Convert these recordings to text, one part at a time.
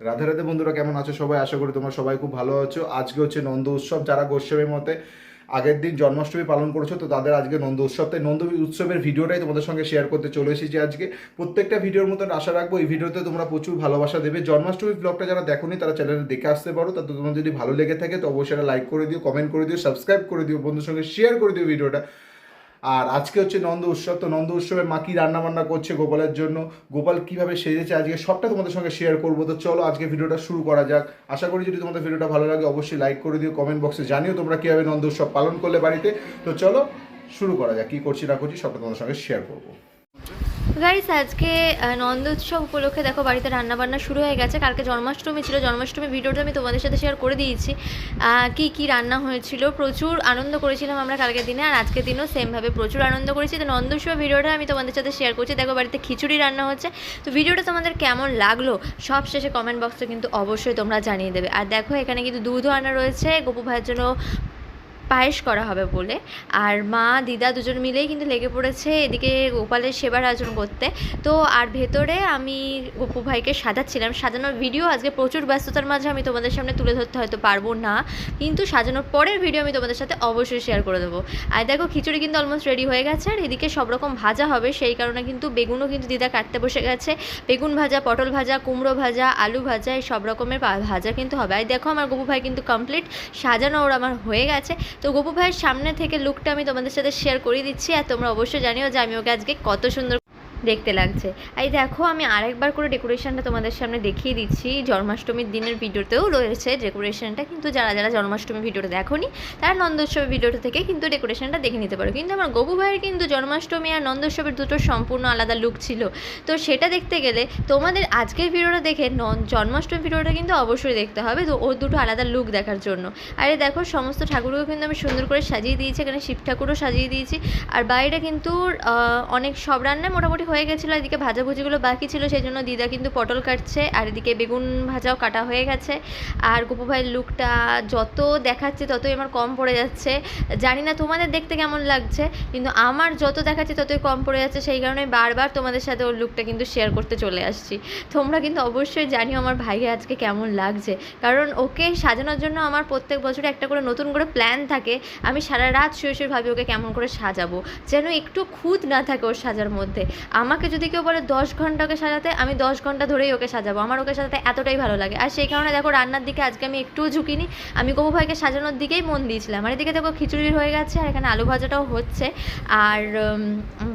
রাধে রাধে বন্ধুরা, কেমন আছো সবাই? আশা করি তোমরা সবাই খুব ভালো আছো। আজকে হচ্ছে নন্দ উৎসব, যারা গোস্বামীর মতে আগের দিন জন্মাষ্টমী পালন করেছ, তো তাদের আজকে নন্দ উৎসব। তাই নন্দ উৎসবের ভিডিওটাই তোমাদের সঙ্গে শেয়ার করতে চলে এসেছি আজকে। প্রত্যেকটা ভিডিওর মতন আশা রাখব, এই ভিডিওতে তোমরা প্রচুর ভালোবাসা দেবে। জন্মাষ্টমী ব্লগটা যারা দেখোনি, তারা চ্যানেলে দেখে আসতে পারো। তাতে তোমার যদি ভালো লেগে থাকে, তো অবশ্যই লাইক করে দিও কমেন্ট করে দিও সাবস্ক্রাইব করে দিও বন্ধুর সঙ্গে শেয়ার করে দিও ভিডিওটা। আর আজকে হচ্ছে নন্দ উৎসব, তো নন্দ উৎসবে মা কি রান্নাবান্না করছে গোপালের জন্য? গোপাল কীভাবে সেজেছে? আজকে সবটা তোমাদের সঙ্গে শেয়ার করব। তো চলো আজকে ভিডিওটা শুরু করা যাক। আশা করি যদি তোমাদের ভিডিওটা ভালো লাগে, অবশ্যই লাইক করে দিও কমেন্ট বক্সে জানিও তোমরা কীভাবে নন্দ উৎসব পালন করলে বাড়িতে। তো চলো শুরু করা যাক, কী করছি না করছি সবটা তোমাদের সঙ্গে শেয়ার করব। গাইস আজকে নন্দ উৎসব উপলক্ষে দেখো বাড়িতে রান্না বান্না শুরু হয়ে গেছে। কালকে জন্মাষ্টমী ছিল। জন্মাষ্টমী ভিডিওটা আমি তোমাদের সাথে শেয়ার করে দিয়েছি। কি কি রান্না হয়েছিল? প্রচুর আনন্দ করেছিলাম আমরা কালকের দিনে। আর আজকের দিনও সেমভাবে প্রচুর আনন্দ করেছি। তো নন্দ উৎসব ভিডিওটা আমি তোমাদের সাথে শেয়ার করছি। দেখো বাড়িতে খিচুড়ি রান্না হচ্ছে। তো ভিডিওটা তোমাদের কেমন লাগল? সব শেষে কমেন্ট বক্সে কিন্তু অবশ্যই তোমরা জানিয়ে দেবে। আর দেখো, এখানে কিন্তু দুধও আনা রয়েছে। গোপু ভাইয়ের জন্য পায়েস করা হবে বলে। আর মা, দিদা দুজন মিলেই কিন্তু লেগে পড়েছে এদিকে গোপালের সেবার আয়োজন করতে। তো আর ভেতরে আমি গপু ভাইকে সাজাচ্ছিলাম। সাজানোর ভিডিও আজকে প্রচুর ব্যস্ততার মাঝে আমি তোমাদের সামনে তুলে ধরতে হয়তো পারব না। কিন্তু সাজানোর পরের ভিডিও আমি তোমাদের সাথে অবশ্যই শেয়ার করে দেবো। আর দেখো, খিচুড়ি কিন্তু অলমোস্ট রেডি হয়ে গেছে। আর এদিকে সব রকম ভাজা হবে। সেই কারণে কিন্তু বেগুনও কিন্তু দিদা কাটতে বসে গেছে। বেগুন ভাজা, পটল ভাজা, কুমড়ো ভাজা, আলু ভাজা, এই সব রকমের ভাজা কিন্তু হবে। আর দেখো, আমার গপু ভাই কিন্তু কমপ্লিট সাজানো ওর আমার হয়ে গেছে। তো গোপু ভাইয়ের সামনে থেকে লুকটা আমি তোমাদের সাথে শেয়ার করে দিচ্ছি, আর তোমরা অবশ্যই জানিও যে আমি ওকে আজকে কত সুন্দর দেখতে লাগছে। এই দেখো, আমি আরেকবার করে ডেকোরেশনটা তোমাদের সামনে দেখিয়ে দিচ্ছি। জন্মাষ্টমীর দিনের ভিডিওতেও রয়েছে ডেকোরেশনটা কিন্তু যারা যারা জন্মাষ্টমী ভিডিওটা দেখোনি, তারা নন্দোৎসবের ভিডিওটা থেকে কিন্তু ডেকোরেশনটা দেখে নিতে পারো। কিন্তু আমার গবু ভাইয়ের কিন্তু জন্মাষ্টমী আর নন্দোৎসবের দুটো সম্পূর্ণ আলাদা লুক ছিল। তো সেটা দেখতে গেলে তোমাদের আজকের ভিডিওটা দেখে জন্মাষ্টমী ভিডিওটা কিন্তু অবশ্যই দেখতে হবে। তো ওর দুটো আলাদা লুক দেখার জন্য। আরে দেখো, সমস্ত ঠাকুরকেও কিন্তু আমি সুন্দর করে সাজিয়ে দিয়েছি, এখানে শিব ঠাকুরও সাজিয়ে দিয়েছি। আর বাইরে কিন্তু অনেক সব রান্না মোটামুটি হয়ে গেছিল, এদিকে ভাজাভুজিগুলো বাকি ছিল সেই জন্য দিদা কিন্তু পটল কাটছে, আর এদিকে বেগুন ভাজাও কাটা হয়ে গেছে। আর গোপু ভাইয়ের লুকটা যত দেখাচ্ছে, ততই আমার কম পড়ে যাচ্ছে। জানি না তোমাদের দেখতে কেমন লাগছে, কিন্তু আমার যত দেখাচ্ছে, ততই কম পড়ে যাচ্ছে। সেই কারণে বারবার তোমাদের সাথে ওর লুকটা কিন্তু শেয়ার করতে চলে আসছি। তোমরা কিন্তু অবশ্যই জানিও আমার ভাইকে আজকে কেমন লাগছে, কারণ ওকে সাজানোর জন্য আমার প্রত্যেক বছর একটা করে নতুন করে প্ল্যান থাকে। আমি সারা রাত শুয়ে শুয়ে ভাবি ওকে কেমন করে সাজাবো, যেন একটু খুঁত না থাকে ওর সাজার মধ্যে। আমাকে যদি কেউ বলে দশ ঘণ্টা ওকে সাজাতে, আমি দশ ঘণ্টা ধরেই ওকে সাজাবো। আমার ওকে সাজাতে এতটাই ভালো লাগে। আর সেই কারণে দেখো, রান্নার দিকে আজকে আমি একটুও ঝুঁকিনি। আমি কবু ভাইকে সাজানোর দিকেই মন দিয়েছিলাম। আর এদিকে দেখো, খিচুড়ি হয়ে গেছে, আর এখানে আলু ভাজাটাও হচ্ছে। আর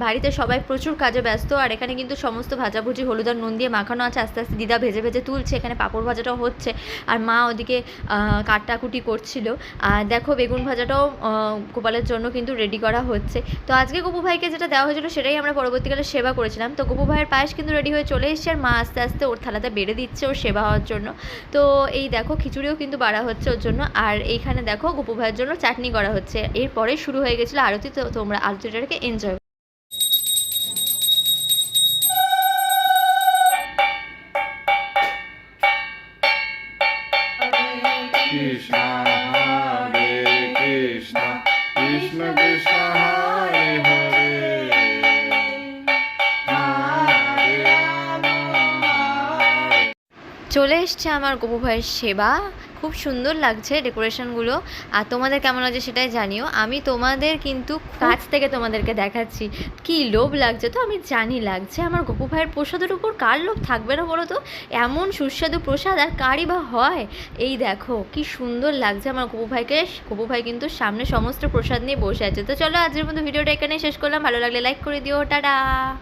বাড়িতে সবাই প্রচুর কাজে ব্যস্ত, আর এখানে কিন্তু সমস্ত ভাজাভুজি, হলুদ আর নুন দিয়ে মাখানো আছে। আস্তে আস্তে দিদা ভেজে ভেজে তুলছে, এখানে পাঁপড় ভাজাটাও হচ্ছে। আর মা ওদিকে কাটাকুটি করছিল। আর দেখো, বেগুন ভাজাটাও গোপালের জন্য কিন্তু রেডি করা হচ্ছে। তো আজকে গপু ভাইকে যেটা দেওয়া হয়েছিল, সেটাই আমরা পরবর্তীকালে সেবা করেছিলাম। তো গপু ভাইয়ের পায়েস কিন্তু রেডি হয়ে চলে এসেছে আর মা আস্তে আস্তে ওর থালাতে বেড়ে দিচ্ছে ওর সেবা হওয়ার জন্য। তো এই দেখো খিচুড়িও কিন্তু বাড়া হচ্ছে ওর জন্য। আর এইখানে দেখো গপু ভাইয়ের জন্য চাটনি করা হচ্ছে। এরপরে শুরু হয়ে গেছিল আরতি, তো তোমরা আরতিটাকে এনজয় কৃষ্ণ, হরে কৃষ্ণ কৃষ্ণ কৃষ্ণ। চলে এসছে আমার গপু ভাইয়ের সেবা। খুব সুন্দর লাগছে ডেকোরেশনগুলো। আর তোমাদের কেমন লাগছে সেটাই জানিও। আমি তোমাদের কিন্তু কাছ থেকে তোমাদেরকে দেখাচ্ছি। কি লোভ লাগছে তো? আমি জানি লাগছে। আমার গোপু ভাইয়ের প্রসাদের উপর কার লোভ থাকবে না বলো তো? এমন সুস্বাদু প্রসাদ আর কারই বা হয়? এই দেখো, কি সুন্দর লাগছে আমার গপু ভাইকে। গোপু ভাই কিন্তু সামনে সমস্ত প্রসাদ নিয়ে বসে আছে। তো চলো আজকের মতো ভিডিওটা এখানে শেষ করলাম। ভালো লাগলে লাইক করে দিও। টাটা!